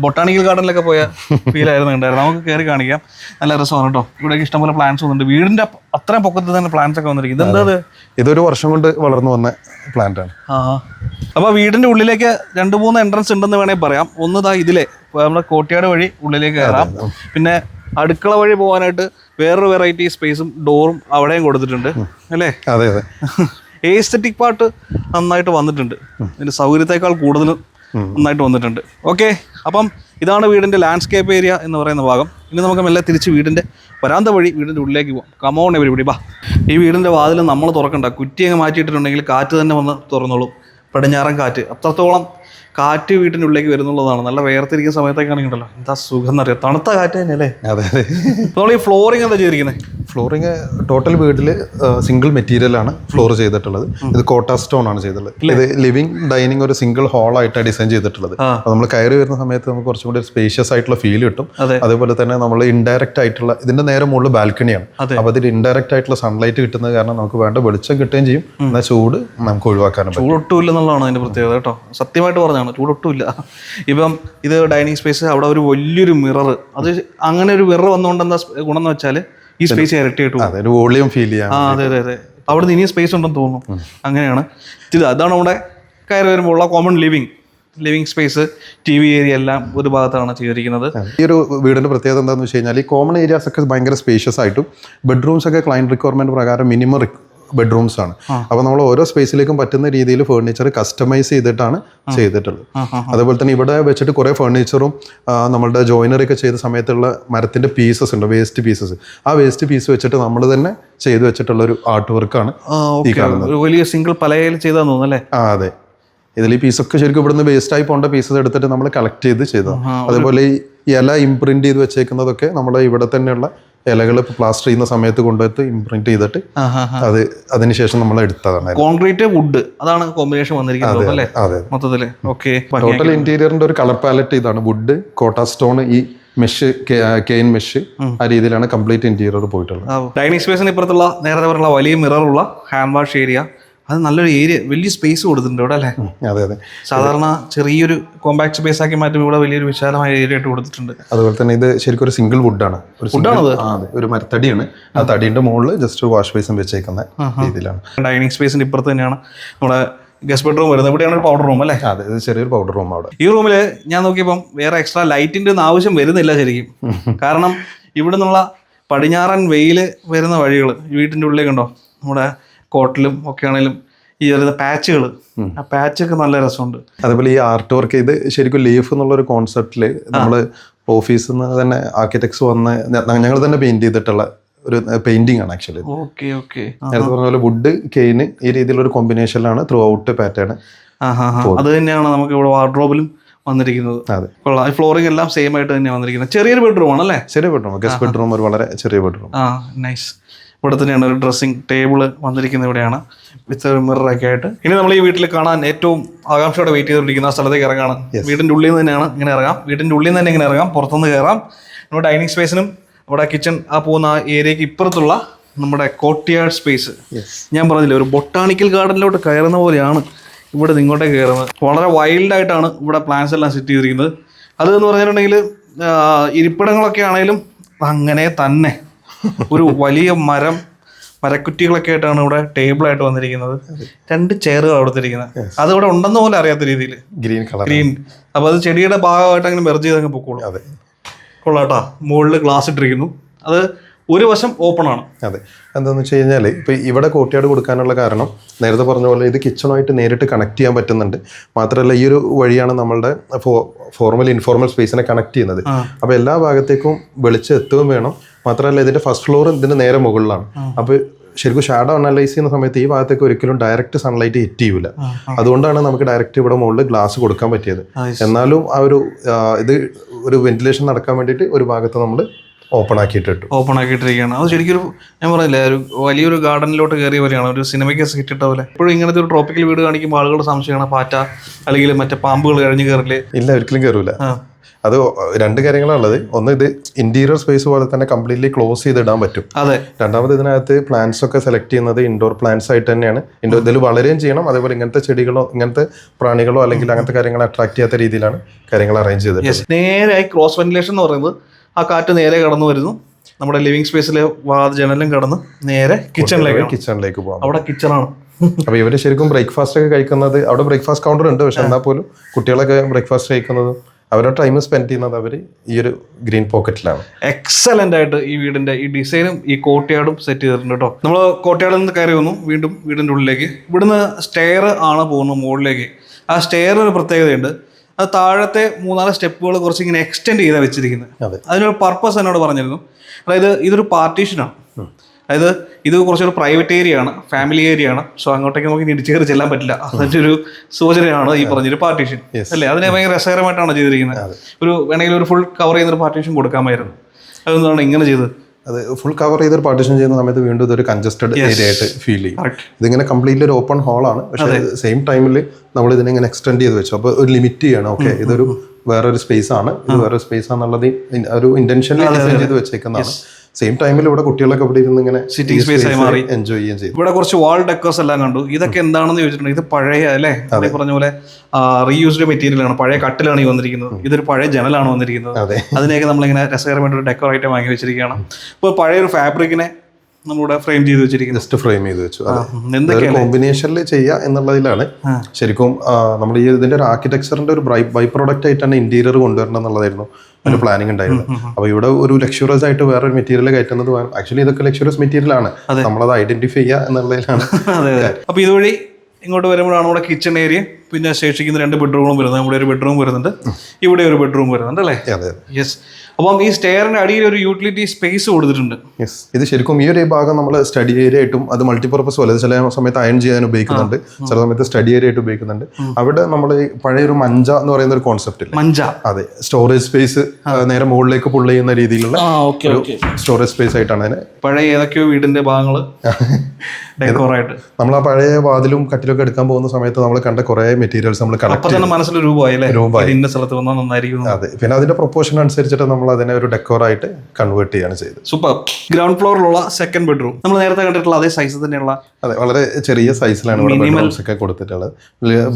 [SPEAKER 1] ബൊട്ടാണിക്കൽ ഗാർഡനിലൊക്കെ പോയ ഫീൽ ആയിരുന്നു ഉണ്ടായിരുന്നു നമുക്ക് കയറി കാണിക്കാം. നല്ല രസമാണ് കേട്ടോ ഇവിടെ ഇഷ്ടംപോലെ പ്ലാന്റ്സ് വന്നിട്ടുണ്ട്. വീടിന്റെ അത്രയും പൊക്കത്തിൽ തന്നെ പ്ലാന്റ്സ് ഒക്കെ വന്നിരിക്കും ഇതെന്താ ഇത്?
[SPEAKER 2] ഇതൊരു വർഷം കൊണ്ട് വളർന്നു വന്ന പ്ലാന്റ് ആണ്.
[SPEAKER 1] അപ്പൊ അപ്പോൾ വീടിന്റെ ഉള്ളിലേക്ക് രണ്ട് മൂന്ന് എൻട്രൻസ് ഉണ്ടെന്ന് വേണേൽ പറയാം. ഒന്ന് ദാ ഇതിലെ. നമ്മുടെ കോട്ടയാട് വഴി ഉള്ളിലേക്ക് കയറാം പിന്നെ അടുക്കള വഴി പോകാനായിട്ട് വേറൊരു വെറൈറ്റി സ്പേസും ഡോറും അവിടെയും കൊടുത്തിട്ടുണ്ട്. അല്ലേ?
[SPEAKER 2] അതെ അതെ. *laughs*
[SPEAKER 1] ഏസ്തറ്റിക് പാർട്ട് നന്നായിട്ട് വന്നിട്ടുണ്ട്. ഇതിന്റെ സൗകര്യത്തെക്കാൾ കൂടുതൽ നന്നായിട്ട് വന്നിട്ടുണ്ട്. ഓക്കെ അപ്പം ഇതാണ് വീടിന്റെ ലാൻഡ്സ്കേപ്പ് ഏരിയ എന്ന് പറയുന്ന ഭാഗം. ഇനി നമുക്ക് മെല്ലെ തിരിച്ച് വീടിന്റെ വരാന്ത വഴി വീടിന്റെ ഉള്ളിലേക്ക് പോകാം കമോൺ എവരി ഇവിടെ ബാ ഈ വീടിന്റെ വാതിൽ നമ്മൾ തുറക്കണ്ട. കുറ്റി അങ്ങ് മാറ്റിയിട്ടിട്ടുണ്ടെങ്കിൽ കാറ്റ് തന്നെ വന്ന് തുറന്നോളും. പടിഞ്ഞാറൻ കാറ്റ്. അത്രത്തോളം കാറ്റ് വീട്ടിന്റെ ഉള്ളിലേക്ക് വരുന്നുള്ളതാണ്. നല്ല വേർത്തിരിക്കുന്ന സമയത്തേക്കാണെങ്കിൽ ഉണ്ടല്ലോ എന്താ സുഖം എന്നറിയാം? തണുത്ത കാറ്റ് തന്നെയല്ലേ?
[SPEAKER 2] അതെ അതെ.
[SPEAKER 1] നമ്മൾ ഈ ഫ്ലോറിങ് എന്താ ചെയ്തിരിക്കുന്നത്
[SPEAKER 2] ഫ്ലോറിങ് ടോട്ടൽ വീട്ടിൽ സിംഗിൾ മെറ്റീരിയൽ ആണ് ഫ്ലോർ ചെയ്തിട്ടുള്ളത്. ഇത് കോട്ട സ്റ്റോൺ ആണ് ചെയ്തിട്ടുള്ളത്. ഇത് ലിവിംഗ് ഡൈനിങ് ഒരു സിംഗിൾ ഹാൾ ആയിട്ടാണ് ഡിസൈൻ ചെയ്തിട്ടുള്ളത്. നമ്മൾ കയറി വരുന്ന സമയത്ത് നമുക്ക് കുറച്ചും കൂടി സ്പേഷ്യസ് ആയിട്ടുള്ള ഫീൽ കിട്ടും. അതേപോലെ തന്നെ നമ്മൾ ഇൻഡയറക്റ്റ് ആയിട്ടുള്ള ഇതിന്റെ നേരെ മുകളിൽ ബാൽക്കണിയാണ്
[SPEAKER 1] അപ്പൊ
[SPEAKER 2] അപ്പോൾ അതിൽ ഇൻഡയറക്റ്റ് ആയിട്ടുള്ള സൺലൈറ്റ് കിട്ടുന്നത് കാരണം നമുക്ക് വേണ്ട വെളിച്ചം കിട്ടുകയും ചെയ്യും. എന്നാൽ ചൂട് നമുക്ക് ഒഴിവാക്കാനും
[SPEAKER 1] ചൂടൊട്ടുമില്ല എന്നുള്ളതാണ് അതിന്റെ പ്രത്യേകത കേട്ടോ. സത്യമായിട്ട് പറഞ്ഞാണ് ചൂടൊട്ടുമില്ല. ഇപ്പം ഇത് ഡൈനിങ് സ്പേസ് അവിടെ ഒരു വലിയൊരു മിറർ അത് അങ്ങനെ ഒരു മിറർ വന്നുകൊണ്ട് എന്താ എന്ന് വെച്ചാൽ ഈ സ്പേസ് ഇരട്ടിയായിട്ട് പോകും.
[SPEAKER 2] അതൊരു വോളിയം ഫീൽ ചെയ്യാം
[SPEAKER 1] ആ അതെ അതെ അതെ. അവിടെ നിന്ന് ഇനിയും സ്പേസ് ഉണ്ടെന്ന് തോന്നുന്നു. അങ്ങനെയാണ്. ഇത് അതാണ് നമ്മുടെ കയറി വരുമ്പോൾ ഉള്ള common living living space T V area എല്ലാം ഒരു ഭാഗത്താണ് ചെയ്തിരിക്കുന്നത്.
[SPEAKER 2] ഈ ഒരു വീടിന്റെ പ്രത്യേകത എന്താണെന്ന് വെച്ച് കഴിഞ്ഞാൽ ഈ കോമൺ ഏരിയാസ് ഒക്കെ ഭയങ്കര സ്പേഷ്യസ് ആയിട്ടും ബെഡ്റൂംസ് ഒക്കെ ക്ലയന്റ് റിക്വയർമെന്റ് പ്രകാരം മിനിമം ബെഡ്റൂംസ് ആണ് അപ്പോൾ നമ്മൾ ഓരോ സ്പേസിലേക്കും പറ്റുന്ന രീതിയിൽ ഫേർണിച്ചർ കസ്റ്റമൈസ് ചെയ്തിട്ടാണ് ചെയ്തിട്ടുള്ളത്. അതുപോലെ തന്നെ ഇവിടെ വെച്ചിട്ട് കുറേ ഫേർണിച്ചറും നമ്മളുടെ ജോയിനറി ഒക്കെ ചെയ്ത സമയത്തുള്ള മരത്തിന്റെ പീസസ് ഉണ്ട് വേസ്റ്റ് പീസസ് ആ വേസ്റ്റ് പീസ് വെച്ചിട്ട് നമ്മൾ തന്നെ ചെയ്തു വെച്ചിട്ടുള്ള ഒരു ആർട്ട് വർക്കാണ്
[SPEAKER 1] ഈ കാണുന്നത്. വലിയ സിംഗിൾ പലയിൽ ചെയ്താന്ന് തോന്നുന്നു അല്ലേ?
[SPEAKER 2] ആ അതെ. ഇതിൽ ഈ പീസൊക്കെ ശരിക്കും ഇവിടുന്ന് വേസ്റ്റ് ആയി പോകേണ്ട പീസസ് എടുത്തിട്ട് നമ്മൾ കളക്ട് ചെയ്ത് ചെയ്തതാണ് അതുപോലെ ഈ ഇല ഇംപ്രിന്റ് ചെയ്ത് വെച്ചേക്കുന്നതൊക്കെ നമ്മൾ ഇവിടെ തന്നെയുള്ള ഇലകൾ പ്ലാസ്റ്റർ ചെയ്യുന്ന സമയത്ത് കൊണ്ടുപോയിട്ട് ഇംപ്രിന്റ് ചെയ്തിട്ട് അത് അതിനുശേഷം നമ്മൾ എടുത്തതാണ്
[SPEAKER 1] കോൺക്രീറ്റ് വുഡ് അതാണ് കോമ്പിനേഷൻ വന്നിരിക്കുന്നത് അല്ലേ
[SPEAKER 2] അതെ
[SPEAKER 1] ഓക്കെ
[SPEAKER 2] ടോട്ടൽ ഇന്റീരിയറിന്റെ ഒരു കളർ പാലറ്റ് ഇതാണ് വുഡ് കോട്ടാ സ്റ്റോൺ ഈ മെഷ് കെയിൻ മെഷ് ആ രീതിയിലാണ് കംപ്ലീറ്റ് ഇന്റീരിയർ പോയിട്ടുള്ളത്.
[SPEAKER 1] ഡൈനിങ് സ്പേസിന് ഇപ്പുറത്തുള്ള നേരത്തെ പറഞ്ഞുള്ള വലിയ മിററുള്ള ഹാൻഡ് വാഷ് ഏരിയ അത് നല്ലൊരു ഏരിയ വലിയ സ്പേസ് കൊടുത്തിട്ടുണ്ട് ഇവിടെ അല്ലേ?
[SPEAKER 2] അതെ അതെ.
[SPEAKER 1] സാധാരണ ചെറിയൊരു കോമ്പാക്ട് സ്പേസ് ആക്കി മാറ്റുമ്പോൾ ഇവിടെ വലിയൊരു വിശാലമായ ഏരിയ ആയിട്ട് കൊടുത്തിട്ടുണ്ട്.
[SPEAKER 2] അതുപോലെ തന്നെ ഇത് ശരിക്കും ഒരു സിംഗിൾ വുഡാണ്
[SPEAKER 1] ആണത്?
[SPEAKER 2] അതെ ഒരു മരത്തടിയാണ്. ആ തടിയുടെ മുകളിൽ ജസ്റ്റ് ഒരു വാഷ് ബേസും വെച്ചേക്കുന്ന രീതിയിലാണ്.
[SPEAKER 1] ഡൈനിങ് സ്പേസിന്റെ ഇപ്പുറത്ത് തന്നെയാണ് നമ്മുടെ ഗസ്റ്റ് ബെഡ്റൂം വരുന്നത്. ഇവിടെയാണ് പൗഡർ റൂം അല്ലേ?
[SPEAKER 2] അതെ ഇത് ചെറിയൊരു പൗഡർ റൂം അവിടെ.
[SPEAKER 1] ഈ റൂമിൽ ഞാൻ നോക്കിയപ്പം വേറെ എക്സ്ട്രാ ലൈറ്റിന്റെ ഒന്നും ആവശ്യം വരുന്നില്ല ശരിക്കും. *laughs* കാരണം ഇവിടെ നിന്നുള്ള പടിഞ്ഞാറൻ വെയിൽ വരുന്ന വഴികൾ വീട്ടിന്റെ ഉള്ളിലേക്കുണ്ടോ കണ്ടോ നമ്മുടെ കോട്ടിലും ഒക്കെ ആണെങ്കിലും ഈ ഒരു പാച്ചുകൾ. ആ പാച്ചൊക്കെ നല്ല രസമുണ്ട്.
[SPEAKER 2] അതേപോലെ ഈ ആർട്ട് വർക്ക് ഇത് ശരിക്കും ലീഫ് എന്നുള്ള ഒരു കോൺസെപ്റ്റിൽ നമ്മൾ ഓഫീസിൽ നിന്ന് തന്നെ ആർക്കിടെക്ട്സ് വന്ന് ഞങ്ങൾ തന്നെ പെയിന്റ് ചെയ്തിട്ടുള്ള ഒരു പെയിന്റിംഗ് ആണ് ആക്ച്വലി
[SPEAKER 1] ഓക്കെ ഓക്കെ.
[SPEAKER 2] നേരത്തെ പറഞ്ഞ പോലെ വുഡ് കെയിന് ഈ രീതിയിലുള്ള ഒരു കോമ്പിനേഷനിലാണ് ത്രൂ ഔട്ട് പാറ്റേൺ
[SPEAKER 1] അത് തന്നെയാണ് നമുക്ക് ഇവിടെ വാർഡ്രോബിലും വന്നിരിക്കുന്നത്.
[SPEAKER 2] അതെ.
[SPEAKER 1] കൊള്ളാം. ഫ്ലോറിംഗ് എല്ലാം സെയിം ആയിട്ട് തന്നെ വന്നിരിക്കുന്നത്. ചെറിയൊരു ബെഡ്റൂം അല്ലേ
[SPEAKER 2] ചെറിയ ബെഡ്റൂം ഗസ്റ്റ് ബെഡ്റൂം ഒരു വളരെ ചെറിയ ബെഡ്റൂം
[SPEAKER 1] ആ നൈസ് ഇവിടെ തന്നെയാണ് ഒരു ഡ്രസ്സിംഗ് ടേബിൾ വന്നിരിക്കുന്നത് ഇവിടെയാണ്. വിത്ത് മിററൊക്കെ ആയിട്ട്. ഇനി നമ്മൾ ഈ വീട്ടിൽ കാണാൻ ഏറ്റവും ആകാംക്ഷയോടെ വെയിറ്റ് ചെയ്തുകൊണ്ടിരിക്കുന്ന സ്ഥലത്തേക്ക് ഇറങ്ങാണ്. വീടിന്റെ ഉള്ളിൽ നിന്ന് തന്നെയാണ് ഇങ്ങനെ ഇറങ്ങാം. വീടിന്റെ ഉള്ളിൽ നിന്ന് തന്നെ ഇങ്ങനെ ഇറങ്ങാം. പുറത്തുനിന്ന് കയറാം. നമ്മുടെ ഡൈനിങ് സ്പേസിനും നമ്മുടെ കിച്ചൺ ആ പോകുന്ന ആ ഏരിയക്ക് ഇപ്പുറത്തുള്ള നമ്മുടെ കോട്ടിയാർഡ് സ്പേസ് ഞാൻ പറഞ്ഞില്ലേ ഒരു ബൊട്ടാണിക്കൽ ഗാർഡനിലോട്ട് കയറുന്ന പോലെയാണ്. ഇവിടെ നിന്ന് ഇങ്ങോട്ടേക്ക് കയറുന്നത് വളരെ വൈൽഡായിട്ടാണ് ഇവിടെ പ്ലാൻസ് എല്ലാം സെറ്റ് ചെയ്തിരിക്കുന്നത്. അത് എന്ന് പറഞ്ഞിട്ടുണ്ടെങ്കിൽ ഇരിപ്പിടങ്ങളൊക്കെ ആണെങ്കിലും അങ്ങനെ തന്നെ. ഒരു വലിയ മരം മരക്കുറ്റികളൊക്കെ ആയിട്ടാണ് ഇവിടെ ടേബിളായിട്ട് വന്നിരിക്കുന്നത്. രണ്ട് ചെയറുകൾ അവിടുത്തിരിക്കുന്നത് അത് ഇവിടെ ഉണ്ടെന്ന് പോലും അറിയാത്ത രീതിയിൽ.
[SPEAKER 2] ഗ്രീൻ കളർ
[SPEAKER 1] ഗ്രീൻ അപ്പോൾ അത് ചെടിയുടെ ഭാഗമായിട്ട് അങ്ങനെ മെർജ് ചെയ്ത് അങ്ങ് പൊക്കോളും.
[SPEAKER 2] അതെ.
[SPEAKER 1] കൊള്ളാട്ടാ മുകളിൽ ഗ്ലാസ് ഇട്ടിരിക്കുന്നു. അത് ഒരു വശം ഓപ്പൺ ആണ്.
[SPEAKER 2] അതെ. എന്താണെന്ന് വെച്ച് കഴിഞ്ഞാൽ ഇപ്പോൾ ഇവിടെ കോട്ടിയാട് കൊടുക്കാനുള്ള കാരണം നേരത്തെ പറഞ്ഞ പോലെ ഇത് കിച്ചണുമായിട്ട് നേരിട്ട് കണക്ട് ചെയ്യാൻ പറ്റുന്നുണ്ട്. മാത്രമല്ല ഈ ഒരു വഴിയാണ് നമ്മളുടെ ഫോർമൽ ഇൻഫോർമൽ സ്പേസിനെ കണക്ട് ചെയ്യുന്നത്. അപ്പോൾ എല്ലാ ഭാഗത്തേക്കും വെളിച്ചം എത്തുകയും വേണം. മാത്രമല്ല ഇതിന്റെ ഫസ്റ്റ് ഫ്ലോർ ഇതിന്റെ നേരെ മുകളിലാണ്. അപ്പോൾ ശരിക്കും ഷാഡോ അനലൈസ് ചെയ്യുന്ന സമയത്ത് ഈ ഭാഗത്തേക്ക് ഒരിക്കലും ഡയറക്റ്റ് സൺലൈറ്റ് ഹിറ്റ് ചെയ്യൂല. അതുകൊണ്ടാണ് നമുക്ക് ഡയറക്റ്റ് ഇവിടെ മുകളിൽ ഗ്ലാസ് കൊടുക്കാൻ പറ്റിയത്. എന്നാലും ആ ഒരു ഇത് ഒരു വെന്റിലേഷൻ നടക്കാൻ വേണ്ടിയിട്ട് ഒരു ഭാഗത്ത് നമ്മൾ ഓപ്പൺ ആക്കിയിട്ടിട്ടു
[SPEAKER 1] ഓപ്പൺ ആക്കിയിട്ടിരിക്കുകയാണ് അത് ശരിക്കും ഞാൻ പറഞ്ഞില്ലേ ഒരു വലിയൊരു ഗാർഡനിലോട്ട് കയറിയ പോലെയാണ്. ഒരു സിനിമയ്ക്ക് കിട്ടിട്ട പോലെ. ഇപ്പോഴും ഇങ്ങനത്തെ ഒരു ട്രോപ്പിക്കൽ വീട് കാണിക്കുമ്പോൾ ആളുകളുടെ സംശയമാണ്. പാറ്റ അല്ലെങ്കിൽ മറ്റേ പാമ്പുകൾ കഴിഞ്ഞ് കയറില്ലേ?
[SPEAKER 2] ഇല്ല ഒരിക്കലും കയറൂല. അത് രണ്ട് കാര്യങ്ങളാണുള്ളത്. ഒന്ന് ഇത് ഇന്റീരിയർ സ്പേസ് പോലെ തന്നെ കംപ്ലീറ്റ്ലി ക്ലോസ് ചെയ്തിടാൻ പറ്റും.
[SPEAKER 1] അതെ.
[SPEAKER 2] രണ്ടാമത് ഇതിനകത്ത് പ്ലാന്റ്സ് ഒക്കെ സെലക്ട് ചെയ്യുന്നത് ഇൻഡോർ പ്ലാന്റ്സ് ആയിട്ട് തന്നെയാണ്. ഇൻഡോർ ഇതിൽ വളരെയും ചെയ്യണം. അതേപോലെ ഇങ്ങനത്തെ ചെടികളോ ഇങ്ങനത്തെ പ്രാണികളോ അല്ലെങ്കിൽ അങ്ങനത്തെ കാര്യങ്ങൾ അട്രാക്ട് ചെയ്യാത്ത രീതിയിലാണ് കാര്യങ്ങൾ അറേഞ്ച്
[SPEAKER 1] ചെയ്തത് നേരെ ക്രോസ് വെന്റിലേഷൻ എന്ന് പറയുന്നത് ആ കാറ്റ് നേരെ കടന്നു വരുന്നു. നമ്മുടെ ലിവിങ് സ്പേസിലെ വാത് ജനലും കടന്ന് നേരെ കിച്ചണിലേക്ക്
[SPEAKER 2] കിച്ചണിലേക്ക് പോകാം.
[SPEAKER 1] അവിടെ കിച്ചണാണ്
[SPEAKER 2] അപ്പൊ ഇവർ ശരിക്കും ബ്രേക്ക്ഫാസ്റ്റ് ഒക്കെ കഴിക്കുന്നത് അവിടെ ബ്രേക്ക്ഫാസ്റ്റ് കൗണ്ടർ ഉണ്ട്. പക്ഷെ എന്നാൽ പോലും കുട്ടികളൊക്കെ ബ്രേക്ക്ഫാസ്റ്റ് കഴിക്കുന്നത് അവരുടെ ടൈം സ്പെൻഡ് ചെയ്യുന്നത് അവർ ഈ ഒരു ഗ്രീൻ പോക്കറ്റിലാണ്
[SPEAKER 1] എക്സലന്റ് ആയിട്ട് ഈ വീടിന്റെ ഈ ഡിസൈനും ഈ കോട്ടയാടും സെറ്റ് ചെയ്തിട്ടുണ്ട് കേട്ടോ നമ്മൾ കോട്ടയാടിൽ നിന്ന് കയറി വന്നു. വീണ്ടും വീടിന്റെ ഉള്ളിലേക്ക്. ഇവിടുന്ന് സ്റ്റെയർ ആണ് പോകുന്നത് മുകളിലേക്ക്. ആ സ്റ്റെയർ ഒരു പ്രത്യേകതയുണ്ട്. അത് താഴത്തെ മൂന്നാൽ സ്റ്റെപ്പുകൾ കുറച്ച് ഇങ്ങനെ എക്സ്റ്റെൻഡ് ചെയ്താൽ വെച്ചിരിക്കുന്നത് അതിനൊരു പർപ്പസ് എന്നോട് പറഞ്ഞിരുന്നു. അതായത് ഇതൊരു പാർട്ടീഷനാണ് അതായത് ഇത് കുറച്ചൊരു പ്രൈവറ്റ് ഏരിയ ആണ് ഫാമിലി ഏരിയ ആണ്. സോ അങ്ങോട്ടേക്ക് നമുക്ക് ഇടിച്ചു കയറി ചെല്ലാൻ പറ്റില്ല. അതിന്റെ ഒരു സൂചനയാണ് ഈ പറഞ്ഞൊരു പാർട്ടീഷൻ അല്ലേ? അതിനെ ഭയങ്കര രസകരമായിട്ടാണ് ചെയ്തിരിക്കുന്നത്? ഒരു വേണമെങ്കിൽ ഒരു ഫുൾ കവർ ചെയ്യുന്ന ഒരു പാർട്ടീഷൻ കൊടുക്കാമായിരുന്നു. അതെന്താണ് ഇങ്ങനെ ചെയ്തത്?
[SPEAKER 2] അത് ഫുൾ കവർ ചെയ്തൊരു പാർട്ടിഷൻ ചെയ്യുന്ന സമയത്ത് വീണ്ടും ഇതൊരു കൺജസ്റ്റഡ് ഏരിയ ആയിട്ട് ഫീൽ ചെയ്യും. ഇതിങ്ങനെ കംപ്ലീറ്റ്ലി ഒരു ഓപ്പൺ ഹോളാണ് പക്ഷേ സെയിം ടൈമിൽ നമ്മൾ ഇതിനെ ഇങ്ങനെ എക്സ്റ്റെൻഡ് ചെയ്ത് വെച്ചു. അപ്പോൾ ഒരു ലിമിറ്റ് ചെയ്യണം. ഓക്കെ ഇതൊരു വേറൊരു സ്പേസ് ആണ്. ഇത് വേറൊരു സ്പേസ് ആണെന്നുള്ളത് ഒരു ഇന്റൻഷനിൽ ഡിസൈൻ ചെയ്ത് വെച്ചേക്കുന്നതാണ്. സെയിം ടൈമിൽ ഇവിടെ കുട്ടികളൊക്കെ ഇവിടെ ഇരുന്ന് ഇങ്ങനെ
[SPEAKER 1] സിറ്റിംഗ് സ്പേസ് ആയി മാറി.
[SPEAKER 2] എൻജോയ് ചെയ്യുകയും ചെയ്തു.
[SPEAKER 1] ഇവിടെ കുറച്ച് വാൾ ഡെക്കേഴ്സ് എല്ലാം കണ്ടു. ഇതൊക്കെ എന്താണെന്ന് ചോദിച്ചിട്ടുണ്ടെങ്കിൽ ഇത് പഴയ അല്ലേ? അതേ. പറഞ്ഞ പോലെ റീയൂസ്ഡ് മെറ്റീരിയൽ ആണ്. പഴയ കട്ടിലാണ് ഈ വന്നിരിക്കുന്നത്. ഇതൊരു പഴയ ജനലാണ് വന്നിരിക്കുന്നത്.
[SPEAKER 2] അതെ.
[SPEAKER 1] അതിനെയൊക്കെ നമ്മളിങ്ങനെ രസകരമായിട്ട് ഒരു ഡെക്കോറേറ്റ് വാങ്ങി വെച്ചിരിക്കുകയാണ്. ഇപ്പോൾ പഴയൊരു ഫാബ്രിക്കിനെ നമ്മളിവിടെ ഫ്രെയിം ചെയ്ത് വെച്ചിരിക്കുന്നത്.
[SPEAKER 2] ജസ്റ്റ് ഫ്രെയിം ചെയ്ത് വെച്ചു. അതെ. കോമ്പിനേഷനിൽ ചെയ്യുക എന്നുള്ളതിലാണ്. ശരിക്കും നമ്മൾ ഈ ഇതിന്റെ ഒരു ആർക്കിടെക്ചറിന്റെ ഒരു ബൈ ബൈ പ്രോഡക്റ്റ് ആയിട്ടാണ് ഇന്റീരിയർ കൊണ്ടുവരണം എന്നുള്ളതായിരുന്നു ഒരു പ്ലാനിങ് ഉണ്ടായിരുന്നത്. അപ്പോൾ ഇവിടെ ഒരു ലക്ഷറസ് ആയിട്ട് വേറൊരു മെറ്റീരിയൽ കയറ്റുന്നത് ആക്ച്വലി ഇതൊക്കെ ലക്ഷറസ് മെറ്റീരിയൽ ആണ്. നമ്മളത് ഐഡന്റിഫൈ ചെയ്യുക എന്നുള്ളതിലാണ്. *laughs*
[SPEAKER 1] അപ്പോൾ ഇതുവഴി ഇങ്ങോട്ട് വരുമ്പോഴാണ് നമ്മുടെ കിച്ചൺ ഏരിയ പിന്നെ ശേഷിക്കുന്ന രണ്ട് ബെഡ്റൂമും വരുന്നത് ഇവിടെ ഒരു ബെഡ്റൂം വരുന്നുണ്ട്. ഇവിടെ ഒരു ബെഡ്റൂം വരുന്നുണ്ട് അല്ലേ? യെസ് അപ്പം ഈ സ്റ്റെയറിന്റെ അടിയിൽ ഒരു യൂട്ടിലിറ്റി സ്പേസ് കൊടുത്തിട്ടുണ്ട്.
[SPEAKER 2] യെസ് ഇത് ശരിക്കും ഈ ഒരു ഭാഗം നമ്മൾ സ്റ്റഡി ഏരിയ ആയിട്ടും അത് മൾട്ടിപർപ്പസ് പോലെ ചില സമയത്ത് അയൺ ചെയ്യാൻ ഉപയോഗിക്കുന്നുണ്ട്. ചില സമയത്ത് സ്റ്റഡി ഏരിയ ആയിട്ട് ഉപയോഗിക്കുന്നുണ്ട്. അവിടെ നമ്മൾ പഴയ ഒരു മഞ്ച എന്ന് പറയുന്ന ഒരു കോൺസെപ്റ്റ്
[SPEAKER 1] മഞ്ച.
[SPEAKER 2] അതെ. സ്റ്റോറേജ് സ്പേസ് നേരെ മുകളിലേക്ക് പുള്ള ചെയ്യുന്ന രീതിയിലുള്ള സ്റ്റോറേജ് സ്പേസ് ആയിട്ടാണ് അതിന്
[SPEAKER 1] പഴയ ഏതൊക്കെയോ വീടിന്റെ ഭാഗങ്ങൾ *laughs*
[SPEAKER 2] നമ്മൾ ആ പഴയ വാതിലും കട്ടിലൊക്കെ എടുക്കാൻ പോകുന്ന സമയത്ത് നമ്മൾ കണ്ട കുറേ മെറ്റീരിയൽസ് നമ്മൾ കളക്ട്
[SPEAKER 1] തന്നെ മനസ്സിൽ രൂപമായി അല്ലേ?
[SPEAKER 2] രൂപമായി.
[SPEAKER 1] ഇത് ഇന്ന സ്ഥലത്ത് വന്നാൽ നന്നായിരിക്കും
[SPEAKER 2] അതെ. പിന്നെ അതിന്റെ പ്രൊപ്പോർഷൻ അനുസരിച്ചിട്ട് നമ്മൾ അതിനെ ഒരു ഡെക്കോറായിട്ട് കൺവേർട്ട് ചെയ്യാണ് ചെയ്തത്.
[SPEAKER 1] സൂപ്പർ ഗ്രൗണ്ട് ഫ്ലോറിലുള്ള സെക്കൻഡ് ബെഡ്റൂം നമ്മൾ നേരത്തെ കണ്ടിട്ടുള്ള അതേ സൈസ് തന്നെയുള്ള
[SPEAKER 2] അതെ വളരെ ചെറിയ സൈസിലാണ് ഇവിടെ ബെഡ്റൂംസ് ഒക്കെ കൊടുത്തിട്ടുള്ളത്.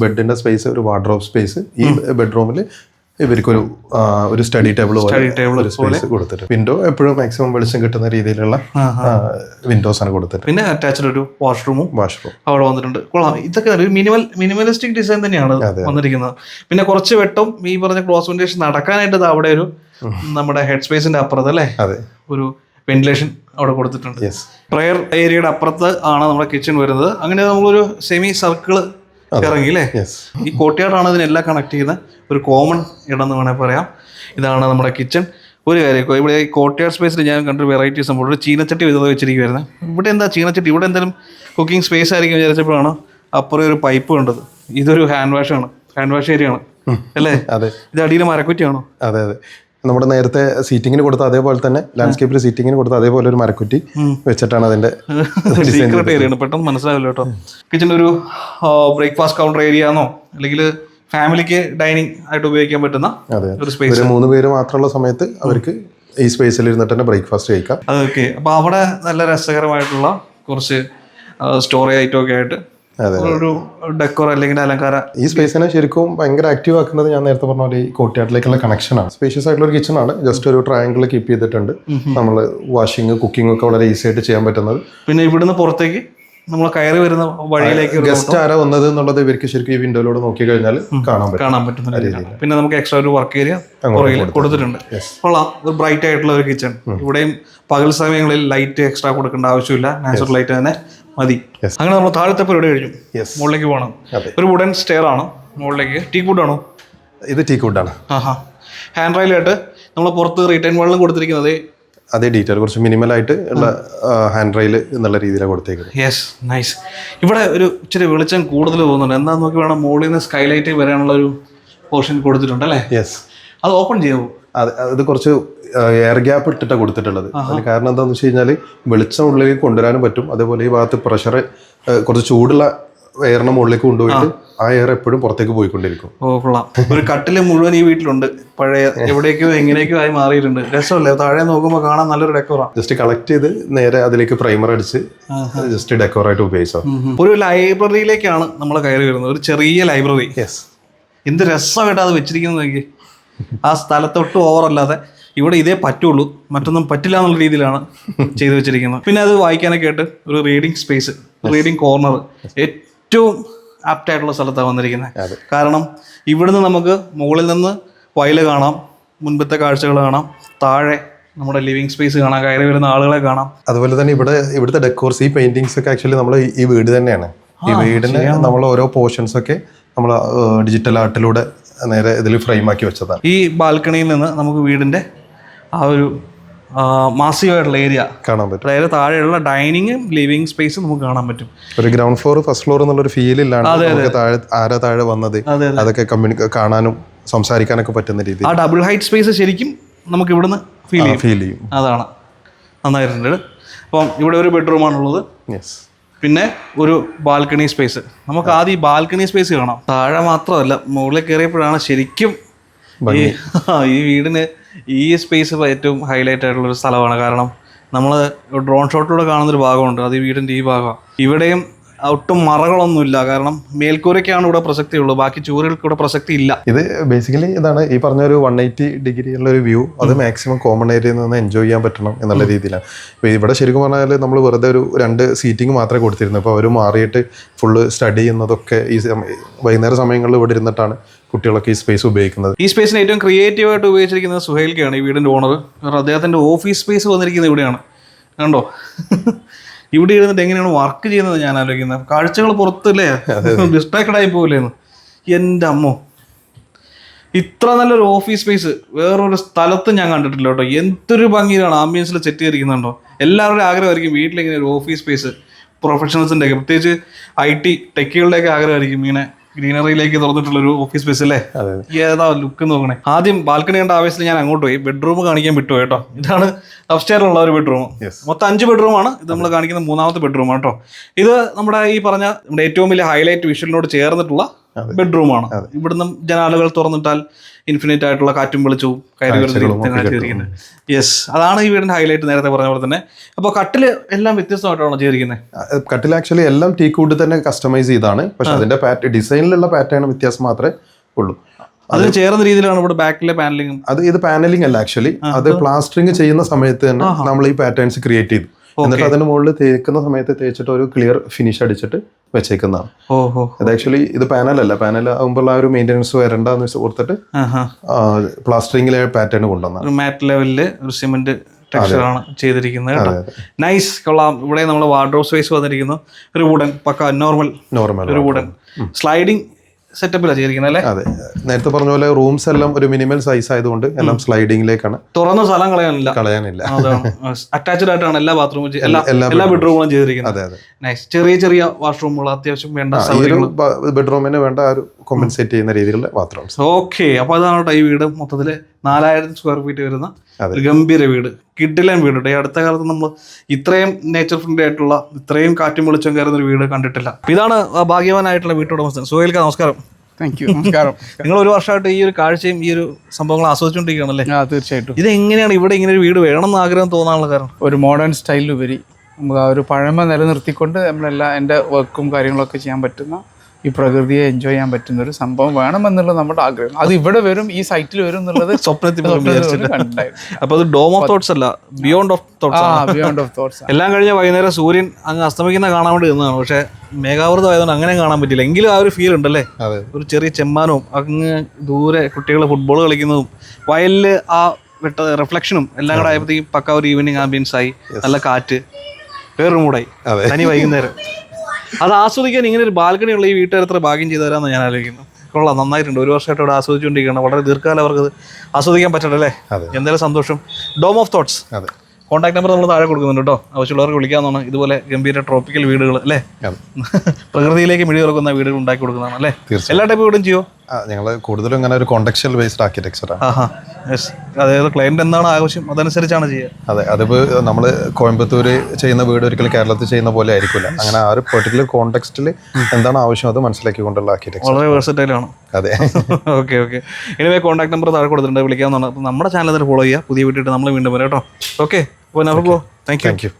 [SPEAKER 2] ബെഡിന്റെ സ്പേസ് ഒരു വാർഡ്രോബ് സ്പേസ് ഈ ബെഡ്റൂമിൽ ഇവർക്കൊരു ഒരു സ്റ്റഡി ടേബിൾ
[SPEAKER 1] table
[SPEAKER 2] ഒരു സ്പേസ് കൊടുത്തിട്ട്. വിൻഡോ എപ്പോഴും മാക്സിമം വെളിച്ചം കിട്ടുന്ന രീതിയിലുള്ള വിൻഡോസ് ആണ് കൊടുത്തിട്ട്.
[SPEAKER 1] പിന്നെ അറ്റാച്ച്ഡ് ഒരു വാഷ്റൂമും
[SPEAKER 2] വാഷ്റൂം
[SPEAKER 1] അവിടെ വന്നിട്ടുണ്ട്. കൊള്ളാം. ഇതൊക്കെ ഒരു മിനിമൽ മിനിമലിസ്റ്റിക് ഡിസൈൻ തന്നെയാണ് വന്നിരിക്കുന്നത്. പിന്നെ കുറച്ച് വെട്ടം ഈ പറഞ്ഞ ക്ലോസ് വെന്റിലേഷൻ നടക്കാനായിട്ട് അവിടെ ഒരു നമ്മുടെ ഹെഡ് സ്പേസിന്റെ അപ്പുറത്ത് അല്ലേ?
[SPEAKER 2] അതെ.
[SPEAKER 1] ഒരു വെന്റിലേഷൻ അവിടെ കൊടുത്തിട്ടുണ്ട്. പ്രയർ ഏരിയയുടെ അപ്പുറത്ത് ആണ് നമ്മുടെ കിച്ചൺ വരുന്നത്. അങ്ങനെ നമ്മളൊരു സെമി സർക്കിൾ ഇറങ്ങി അല്ലേ ഈ കോട്ടയാടാണ് ഇതിനെല്ലാം കണക്ട് ചെയ്യുന്ന ഒരു കോമൺ ഇടം എന്ന് വേണമെങ്കിൽ പറയാം. ഇതാണ് നമ്മുടെ കിച്ചൺ ഒരു കാര്യം ഇവിടെ ഈ കോട്ടയാട് സ്പേസിൽ ഞാൻ കണ്ടൊരു വെറൈറ്റി സംഭവം ഒരു ചീനച്ചട്ടി വിധത വെച്ചിരിക്കുവായിരുന്നു. ഇവിടെ എന്താ ചീനച്ചട്ടി? ഇവിടെ എന്തെങ്കിലും കുക്കിംഗ് സ്പേസ് ആയിരിക്കും വിചാരിച്ചപ്പോഴാണ് അപ്പുറം ഒരു പൈപ്പ് കണ്ടത്. ഇതൊരു ഹാൻഡ് വാഷാണ് ആണ്. ഹാൻഡ് വാഷ് ഏരിയ ആണ്. അല്ലേ?
[SPEAKER 2] അതെ.
[SPEAKER 1] ഇത് അടിയിൽ മരക്കുറ്റിയാണോ?
[SPEAKER 2] അതെ അതെ. നമ്മുടെ നേരത്തെ സീറ്റിങ്ങിന് കൊടുത്ത അതേപോലെ തന്നെ ലാൻഡ്സ്കേപ്പിൽ സീറ്റിങ്ങിന് കൊടുത്ത അതേപോലെ ഒരു മരക്കുറ്റി വെച്ചിട്ടാണ് അതിന്റെ *laughs*
[SPEAKER 1] സീക്രട്ട് ഏരിയ പെട്ടെന്ന് മനസ്സിലാവില്ല കേട്ടോ. കിച്ചൺ ഒരു ബ്രേക്ക്ഫാസ്റ്റ് കൗണ്ടർ ഏരിയ ആണോ? അല്ലെങ്കിൽ ഫാമിലിക്ക് ഡൈനിങ് ആയിട്ട് ഉപയോഗിക്കാൻ പറ്റുന്ന ഒരു സ്പേസ്
[SPEAKER 2] മൂന്ന് പേര് മാത്രമുള്ള സമയത്ത് അവർക്ക് ഈ സ്പേസിൽ ഇരുന്നിട്ട് തന്നെ ബ്രേക്ക്ഫാസ്റ്റ് കഴിക്കാം.
[SPEAKER 1] അതൊക്കെ അപ്പോൾ അവിടെ നല്ല രസകരമായിട്ടുള്ള കുറച്ച് സ്റ്റോറി ഐറ്റം ഒക്കെ ആയിട്ട് ഒരു ഡെക്കോർ അല്ലെങ്കിൽ അലങ്കാര
[SPEAKER 2] ഈ സ്പേസിനെ ശരിക്കും ഭയങ്കര ആക്റ്റീവ് ആക്കുന്നത് ഞാൻ നേരത്തെ പറഞ്ഞ പോലെ ഈ കോർട്ട്യാർഡിലേക്കുള്ള കണക്ഷനാണ് സ്പേഷ്യസ് ആയിട്ടുള്ള ഒരു കിച്ചൺ ആണ്. ജസ്റ്റ് ഒരു ട്രയാങ്കിൾ കീപ്പ് ചെയ്തിട്ടുണ്ട്. നമ്മൾ വാഷിംഗ് കുക്കിംഗ് ഒക്കെ വളരെ ഈസി ആയിട്ട് ചെയ്യാൻ പറ്റുന്നത്.
[SPEAKER 1] പിന്നെ ഇവിടുന്ന് പുറത്തേക്ക് നമ്മൾ കയറി വരുന്ന വഴിയിലേക്ക്
[SPEAKER 2] ഗസ്റ്റ് ആരാ വന്നത് എന്നുള്ളത് ഇവർക്ക് ശരിക്കും ഈ വിൻഡോയിലൂടെ നോക്കി കഴിഞ്ഞാൽ കാണാൻ പറ്റും.
[SPEAKER 1] കാണാൻ പറ്റുന്ന രീതിയിൽ. പിന്നെ നമുക്ക് എക്സ്ട്രാ ഒരു വർക്ക് ഏരിയ പുറകിൽ കൊടുത്തിട്ടുണ്ട്. കൊള്ളാം. ഒരു ബ്രൈറ്റ് ആയിട്ടുള്ള ഒരു കിച്ചൺ ഇവിടെയും പകൽ സമയങ്ങളിൽ ലൈറ്റ് എക്സ്ട്രാ കൊടുക്കേണ്ട ആവശ്യമില്ല. നാച്ചുറൽ ലൈറ്റ് തന്നെ. മതി. അങ്ങനെ നമ്മൾ താഴത്തെ പരിപാടി കഴിഞ്ഞു. മുകളിലേക്ക് പോകണം. ഒരു വുഡൻ സ്റ്റെയർ ആണ്. മുകളിലേക്ക്. ടീ വുഡ് ആണോ?
[SPEAKER 2] ഇത് ടീ ആണ്.
[SPEAKER 1] ആഹാ. ഹാൻഡ് റൈലായിട്ട് നമ്മൾ പുറത്ത് റിട്ടേൺ വെള്ളം കൊടുത്തിരിക്കുന്നത്
[SPEAKER 2] അതേ ഡീറ്റെയിൽ കുറച്ച് മിനിമൽ ആയിട്ട് ഉള്ള ഹാൻഡ് റൈൽ എന്നുള്ള രീതിയിലാണ് കൊടുത്തേക്കുന്നത്.
[SPEAKER 1] യെസ് നൈസ് ഇവിടെ ഒരു ഇച്ചിരി വെളിച്ചം കൂടുതൽ തോന്നുന്നുണ്ട്. എന്താ നോക്കി വേണം മുകളിൽ നിന്ന് സ്കൈലൈറ്റ് വരാനുള്ള ഒരു പോർഷൻ കൊടുത്തിട്ടുണ്ട് അല്ലേ?
[SPEAKER 2] യെസ്
[SPEAKER 1] അത് ഓപ്പൺ ചെയ്യാവോ?
[SPEAKER 2] അത് അത് കുറച്ച് എയർ ഗ്യാപ്പ് ഇട്ടിട്ടാണ് കൊടുത്തിട്ടുള്ളത്. അതിന് കാരണം എന്താണെന്ന് വെച്ച് കഴിഞ്ഞാൽ വെളിച്ചം ഉള്ളിലേക്ക് കൊണ്ടുവരാനും പറ്റും. അതേപോലെ ഈ ഭാഗത്ത് പ്രഷർ കുറച്ച് ചൂടുള്ള എയറിന് മുകളിലേക്ക് കൊണ്ടുപോയിട്ട് ആ. എയർ എപ്പോഴും പുറത്തേക്ക് പോയിക്കൊണ്ടിരിക്കും.
[SPEAKER 1] ഓ കൊള്ളാം. ഒരു കട്ടിൽ മുഴുവൻ ഈ വീട്ടിലുണ്ട്. പഴയ എവിടേക്കോ എങ്ങനെയൊക്കെയോ ആയി മാറിയിട്ടുണ്ട്. രസമല്ലേ? താഴെ നോക്കുമ്പോൾ കാണാൻ നല്ലൊരു ഡെക്കോറാണ്
[SPEAKER 2] ജസ്റ്റ് കളക്ട് ചെയ്ത് നേരെ അതിലേക്ക് പ്രൈമർ അടിച്ച് ജസ്റ്റ് ഡെക്കോറായിട്ട് ഉപയോഗിച്ചോ.
[SPEAKER 1] ഒരു ലൈബ്രറിയിലേക്കാണ് നമ്മൾ കയറി വരുന്നത്. ഒരു ചെറിയ ലൈബ്രറി
[SPEAKER 2] യെസ്
[SPEAKER 1] എന്ത് രസമായിട്ടാണ് അത് വെച്ചിരിക്കുന്നത് ആ സ്ഥലത്തൊട്ടും ഓവറല്ലാതെ ഇവിടെ ഇതേ പറ്റുള്ളൂ. മറ്റൊന്നും പറ്റില്ല എന്നുള്ള രീതിയിലാണ് ചെയ്തു വെച്ചിരിക്കുന്നത്. പിന്നെ അത് വായിക്കാനൊക്കെ ആയിട്ട് ഒരു റീഡിംഗ് സ്പേസ് റീഡിംഗ് കോർണർ ഏറ്റവും ആപ്റ്റ് ആയിട്ടുള്ള സ്ഥലത്താണ് വന്നിരിക്കുന്നത്. കാരണം ഇവിടുന്ന് നമുക്ക് മുകളിൽ നിന്ന് വയൽ കാണാം മുൻപത്തെ കാഴ്ചകൾ കാണാം താഴെ നമ്മുടെ ലിവിങ് സ്പേസ് കാണാം കയറി വരുന്ന ആളുകളെ കാണാം.
[SPEAKER 2] അതുപോലെ തന്നെ ഇവിടെ ഇവിടുത്തെ ഡെക്കോർസ് ഈ പെയിന്റിങ്സ് ഒക്കെ ആക്ച്വലി നമ്മൾ ഈ വീട് തന്നെയാണ്. ഈ വീടിന് നമ്മൾ ഓരോ പോർഷൻസ് ഒക്കെ നമ്മൾ ഡിജിറ്റൽ ആർട്ടിലൂടെ നേരെ ഇതിൽ ഫ്രെയിം ആക്കി വെച്ചതാണ്.
[SPEAKER 1] ഈ ബാൽക്കണിയിൽ നിന്ന് നമുക്ക് വീടിന്റെ ആ ഒരു മാസീവായിട്ടുള്ള ഏരിയ
[SPEAKER 2] കാണാൻ പറ്റും.
[SPEAKER 1] അതായത് താഴെയുള്ള ഡൈനിങ് ലിവിങ് സ്പേസ് നമുക്ക് കാണാൻ പറ്റും.
[SPEAKER 2] ഒരു ഗ്രൗണ്ട് ഫ്ലോർ ഫസ്റ്റ് ഫ്ലോർ എന്നുള്ളൊരു ഫീൽ ഇല്ലാണ്ട് താഴെ ആരാ താഴെ വന്നത്? അതൊക്കെ കമ്മ്യൂണിക്ക കാണാനും സംസാരിക്കാനൊക്കെ പറ്റുന്ന രീതി
[SPEAKER 1] ആ ഡബിൾ ഹൈറ്റ് സ്പേസ് ശരിക്കും നമുക്ക് ഇവിടുന്ന് ഫീൽ ചെയ്യും.
[SPEAKER 2] ഫീൽ ചെയ്യും.
[SPEAKER 1] അതാണ്. നന്നായിട്ടുണ്ട്. അപ്പം ഇവിടെ ഒരു ബെഡ്റൂം ബെഡ്റൂമാണുള്ളത്
[SPEAKER 2] യെസ്
[SPEAKER 1] പിന്നെ ഒരു ബാൽക്കണി സ്പേസ് നമുക്ക് ആദ്യം ഈ ബാൽക്കണി സ്പേസ് കാണാം. താഴെ മാത്രമല്ല മുകളിൽ കയറിയപ്പോഴാണ് ശരിക്കും ഈ *laughs* വീടിന് ഈ സ്പേസ് ഏറ്റവും ഹൈലൈറ്റ് ആയിട്ടുള്ള ഒരു സ്ഥലമാണ്. കാരണം നമ്മൾ ഡ്രോൺ ഷോട്ടിലൂടെ കാണുന്നൊരു ഭാഗമുണ്ട്. അത് ഈ വീടിന്റെ ഈ ഭാഗമാണ് ഇവിടെയും ഒട്ടും മറകളൊന്നുമില്ല. കാരണം മേൽക്കൂരയ്ക്കാണ് ഇവിടെ പ്രസക്തി ഉള്ളു ബാക്കി ചൂരുകൾക്ക് ഇവിടെ പ്രസക്തി ഇല്ല
[SPEAKER 2] ഇത് ബേസിക്കലി ഇതാണ് ഈ പറഞ്ഞ ഒരു വൺ എയ്റ്റി ഡിഗ്രി ഉള്ള ഒരു വ്യൂ അത് മാക്സിമം കോമൺ ഏരിയയിൽ നിന്ന് എൻജോയ് ചെയ്യാൻ പറ്റണം എന്നുള്ള രീതിയിലാണ്. ഇപ്പോൾ ഇവിടെ ശരിക്കും പറഞ്ഞാൽ നമ്മൾ വെറുതെ ഒരു രണ്ട് സീറ്റിംഗ് മാത്രമേ കൊടുത്തിരുന്നു. അപ്പോൾ അവർ മാറിയിട്ട് ഫുള്ള് സ്റ്റഡി ചെയ്യുന്നതൊക്കെ ഈ വൈകുന്നേര സമയങ്ങളിൽ ഇവിടെ ഇരുന്നിട്ടാണ് കുട്ടികളൊക്കെ ഈ സ്പേസ് ഉപയോഗിക്കുന്നത്.
[SPEAKER 1] ഈ സ്പേസിന് ഏറ്റവും ക്രിയേറ്റീവ് ആയിട്ട് ഉപയോഗിച്ചിരിക്കുന്നത് സുഹൈൽക്കാണ് ഈ വീടിന്റെ ഓണർ കാരണം അദ്ദേഹത്തിന്റെ ഓഫീസ് സ്പേസ് വന്നിരിക്കുന്നത് ഇവിടെയാണ്. കണ്ടോ? *laughs* ഇവിടെ ഇരുന്നിട്ട് എങ്ങനെയാണ് വർക്ക് ചെയ്യുന്നത് ഞാൻ ആലോചിക്കുന്നത്? കാഴ്ചകൾ പുറത്തല്ലേ? ഡിസ്ട്രാക്റ്റഡ് ആയി പോകില്ലേന്ന് എന്റെ അമ്മോ. ഇത്ര നല്ലൊരു ഓഫീസ് സ്പേസ് വേറൊരു സ്ഥലത്ത് ഞാൻ കണ്ടിട്ടില്ല കേട്ടോ. എന്തൊരു ഭംഗിയിലാണ് ആംബിയൻസിൽ സെറ്റ് ചെയ്തിരിക്കുന്നുണ്ടോ. എല്ലാവരുടെയും ആഗ്രഹമായിരിക്കും വീട്ടിലിങ്ങനെ ഒരു ഓഫീസ് സ്പേസ് പ്രൊഫഷണൽസിന്റെ ഒക്കെ പ്രത്യേകിച്ച് ഐ ടി ടെക്കുകളുടെയൊക്കെ ആഗ്രഹമായിരിക്കും ഇങ്ങനെ ഗ്രീനറിയിലേക്ക് തുറന്നിട്ടുള്ള ഒരു ഓഫീസ് സ്പേസ് അല്ലേ ഏതാ ലുക്ക് നോക്കണേ. ആദ്യം ബാൽക്കണി കണ്ട ആവേശത്തിൽ ഞാൻ അങ്ങോട്ട് പോയി. ബെഡ്റൂം കാണിക്കാൻ വിട്ടു കേട്ടോ. ഇതാണ് അപ്സ്റ്റേറിലുള്ള ഒരു ബെഡ്റൂം മൊത്തം അഞ്ച് ബെഡ്റൂം ആണ്. ഇത് നമ്മൾ കാണിക്കുന്ന മൂന്നാമത്തെ ബെഡ്റൂം ആണ് കേട്ടോ. ഇത് നമ്മുടെ ഈ പറഞ്ഞ നമ്മുടെ ഏറ്റവും വലിയ ഹൈലൈറ്റ് വിഷ്വലിനോട് ചേർന്നിട്ടുള്ള ബെഡ്റൂമാണ്. ഇവിടുന്ന് ജനാലകൾ തുറന്നിട്ടാൽ ഇൻഫിനിറ്റ് ആയിട്ടുള്ള കാറ്റും വെളിച്ചവും കയറി യെസ് അതാണ് ഈ വീടിന്റെ ഹൈലൈറ്റ് നേരത്തെ പറഞ്ഞ പോലെ തന്നെ. അപ്പോൾ കട്ടിൽ എല്ലാം വ്യത്യസ്തമായിട്ടാണോ ചെയ്തിരിക്കുന്നത്
[SPEAKER 2] കട്ടിൽ ആക്ച്വലി എല്ലാം ടീ കൂട്ടി തന്നെ കസ്റ്റമൈസ് ചെയ്താണ്. പക്ഷെ അതിന്റെ പാറ്റ് ഡിസൈനിലുള്ള പാറ്റേൺ വ്യത്യാസം മാത്രമേ ഉള്ളൂ.
[SPEAKER 1] അത് ചേർന്ന രീതിയിലാണ് ഇവിടെ ബാക്കിലെ പാനലിംഗ്
[SPEAKER 2] അത് ഇത് പാനലിംഗ് അല്ല ആക്ച്വലി അത് പ്ലാസ്റ്ററിങ് ചെയ്യുന്ന സമയത്ത് തന്നെ നമ്മൾ ഈ പാറ്റേൺസ് ക്രിയേറ്റ് ചെയ്തു. എന്നിട്ട് അതിന് മുകളിൽ തേക്കുന്ന സമയത്ത് തേച്ചിട്ട് ഒരു ക്ലിയർ ഫിനിഷ് അടിച്ചിട്ട് വെച്ചേക്കുന്നതാണ്. ഇത് ആക്ച്വലി ഇത് പാനലല്ല പാനൽ ആകുമ്പോൾ ആ ഒരു മെയിന്റെനൻസ് വരണ്ടെന്ന് ഓർത്തിട്ട്
[SPEAKER 1] കൊടുത്തിട്ട്
[SPEAKER 2] പ്ലാസ്റ്ററിംഗിലെ പാറ്റേൺ കൊണ്ടുവന്ന
[SPEAKER 1] മാറ്റ് ലെവലിൽ ഒരു സിമെന്റ് ടെക്സ്ചറാണ് ചെയ്തിരിക്കുന്നത് കേട്ടോ. നൈസ് കൊള്ളാം. ഇവിടെ നമ്മൾ വാർഡ്രോബ് സ്പേസ് വന്നിരിക്കുന്നു. ഒരു വുഡൻ പക്ക നോർമൽ
[SPEAKER 2] നോർമൽ
[SPEAKER 1] ഒരു വുഡൻ സ്ലൈഡിങ് സെറ്റപ്പിലാണ് ചെയ്തിരിക്കുന്നത് അല്ലേ?
[SPEAKER 2] അതെ. നേരത്തെ പറഞ്ഞ പോലെ റൂംസ് എല്ലാം ഒരു മിനിമൽ സൈസ് ആയതുകൊണ്ട് എല്ലാം സ്ലൈഡിങ്ങിലേക്കാണ്
[SPEAKER 1] തുറന്ന സ്ഥലം കളയാനില്ല.
[SPEAKER 2] കളയാനില്ല.
[SPEAKER 1] അറ്റാച്ച്ഡ് ആയിട്ടാണ് എല്ലാ ബാത്റൂമും എല്ലാ ബെഡ്റൂമുകളും ചെയ്തിരിക്കുന്നത്.
[SPEAKER 2] അതെ അതെ.
[SPEAKER 1] നൈസ് ചെറിയ ചെറിയ വാഷ്റൂമുകൾ അത്യാവശ്യം വേണ്ട
[SPEAKER 2] ബെഡ്റൂമിന് വേണ്ട ആ ഒരു കോമ്പൻസേറ്റ് ചെയ്യുന്ന രീതിയിലുള്ള ബാത്റൂംസ്
[SPEAKER 1] ഓക്കെ അപ്പൊ അതാണ് ഈ വീട് മൊത്തത്തിൽ നാലായിരം സ്ക്വയർ ഫീറ്റ് വരുന്ന ഒരു ഗംഭീര വീട്. കിഡിലൻ വീട് ഈ അടുത്ത കാലത്ത് നമ്മൾ ഇത്രയും നേച്ചർ ഫ്രണ്ട്ലി ആയിട്ടുള്ള ഇത്രയും കാറ്റും വെളിച്ചം കയറുന്ന ഒരു വീട് കണ്ടിട്ടില്ല. ഇതാണ് ഭാഗ്യവാനായിട്ടുള്ള വീട്ടുടമസ്ഥൻ. സുഹേൽക്ക നമസ്കാരം.
[SPEAKER 3] താങ്ക് യു നമസ്കാരം. *laughs*
[SPEAKER 1] നിങ്ങൾ ഒരു വർഷമായിട്ട് ഈ ഒരു കാഴ്ചയും ഈ ഒരു സംഭവങ്ങൾ ആസ്വദിച്ചുകൊണ്ടിരിക്കുകയാണല്ലേ?
[SPEAKER 3] ആ തീർച്ചയായിട്ടും.
[SPEAKER 1] ഇത് എങ്ങനെയാണ് ഇവിടെ ഇങ്ങനെ ഒരു വീട് വേണം എന്ന് ആഗ്രഹം തോന്നാനുള്ള കാരണം?
[SPEAKER 3] ഒരു മോഡേൺ സ്റ്റൈലിൽ സ്റ്റൈലിലുപരി നമുക്ക് ആ ഒരു പഴമ നിലനിർത്തിക്കൊണ്ട് നമ്മളെല്ലാം എന്റെ വർക്കും കാര്യങ്ങളൊക്കെ ചെയ്യാൻ പറ്റുന്ന ഈ പ്രകൃതിയെ എൻജോയ് ചെയ്യാൻ പറ്റുന്ന ഒരു സംഭവം വേണമെന്നുള്ള നമ്മുടെ ആഗ്രഹം. അത് ഇവിടെ വരും ഈ സൈറ്റിൽ വരും എന്നുള്ളത്
[SPEAKER 1] സ്വപ്നത്തിൽ അപ്പൊ അത് ഡോം ഓഫ് തോട്ട്സ് അല്ല beyond of thoughts
[SPEAKER 3] beyond of thoughts
[SPEAKER 1] എല്ലാം കഴിഞ്ഞ വൈകുന്നേരം സൂര്യൻ അങ്ങ് അസ്തമിക്കുന്ന കാണാൻ വേണ്ടി നിന്നതാണ്. മേഘാവൃതം ആയതുകൊണ്ട് അങ്ങനെ കാണാൻ പറ്റില്ല എങ്കിലും ആ ഒരു ഫീൽ ഉണ്ടല്ലേ? ഒരു ചെറിയ ചെമ്മാനവും അങ്ങ് ദൂരെ കുട്ടികൾ ഫുട്ബോൾ കളിക്കുന്നതും വയലിൽ ആ വെട്ട റിഫ്ലക്ഷനും എല്ലാം കൂടെ ആയപ്പോഴത്തേക്കും പക്ക ഒരു ഈവനിങ് ആംബിയൻസ് ആയി. നല്ല കാറ്റ് വേറൊരു മൂടായി. തനി വൈകുന്നേരം. അത് ആസ്വദിക്കാൻ ഇങ്ങനെ ഒരു ബാൽക്കണി ഉള്ള ഈ വീട്ടുകാർ എത്ര ഭാഗ്യം ചെയ്തു തരാമെന്ന് ഞാൻ ആലോചിക്കുന്നു. കൊള്ളാം നന്നായിട്ടുണ്ട്. ഒരു വർഷമായിട്ട് ഇവിടെ ആസ്വദിച്ചുകൊണ്ടിരിക്കുകയാണ്. വളരെ ദീർഘകാലം അവർക്ക് ആസ്വദിക്കാൻ പറ്റണ്ടല്ലേ
[SPEAKER 2] അതെ.
[SPEAKER 1] എന്തായാലും സന്തോഷം. ഡോം ഓഫ് തോട്ട്സ്
[SPEAKER 2] അതെ.
[SPEAKER 1] കോൺടാക്ട് നമ്പർ നമ്മൾ താഴെ കൊടുക്കുന്നുണ്ട് കേട്ടോ. ആവശ്യമുള്ളവർക്ക് വിളിക്കാവുന്നതാണ്. ഇതുപോലെ ഗംഭീര ട്രോപ്പിക്കൽ വീടുകൾ അല്ലേ? *laughs* പ്രകൃതിയിലേക്ക് മിഴി തുറക്കുന്ന വീടുകൾ ഉണ്ടാക്കി കൊടുക്കുന്നതാണ് അല്ലേ? എല്ലാ ടൈപ്പ് വീടും ചെയ്യോ?
[SPEAKER 2] ഞങ്ങൾ കൂടുതലും ഇങ്ങനെ ഒരു കോണ്ടക്ച്വൽ ബേസ്ഡ്
[SPEAKER 1] ആർക്കിടെക്ചർ അതായത് ക്ലയന്റ് എന്താണ് ആവശ്യം അതനുസരിച്ചാണ് ചെയ്യുക.
[SPEAKER 2] അതെ അതിപ്പോൾ നമ്മൾ കോയമ്പത്തൂർ ചെയ്യുന്ന വീട് ഒരിക്കലും കേരളത്തിൽ ചെയ്യുന്ന പോലെ ആയിരിക്കില്ല അങ്ങനെ ആ ഒരു പെർട്ടിക്കുലർ കോണ്ടെക്സ്റ്റിൽ എന്താണ് ആവശ്യം അത് മനസ്സിലാക്കി കൊണ്ടുള്ള ആർക്കിടെക്ചർ
[SPEAKER 1] വളരെ വേഴ്സറ്റൈൽ ആണ്.
[SPEAKER 2] അതെ.
[SPEAKER 1] Okay okay anyway contact number താഴെ കൊടുത്തിട്ടുണ്ട് വിളിക്കാവുന്നതാണ്. അപ്പോൾ നമ്മുടെ ചാനൽ തന്നെ ഫോളോ ചെയ്യുക. പുതിയ വീട്ടിട്ട് നമ്മൾ വീണ്ടും വരാം കേട്ടോ. ഓക്കെ അപ്പോൾ നമുക്ക് താങ്ക് യു
[SPEAKER 2] താങ്ക് യു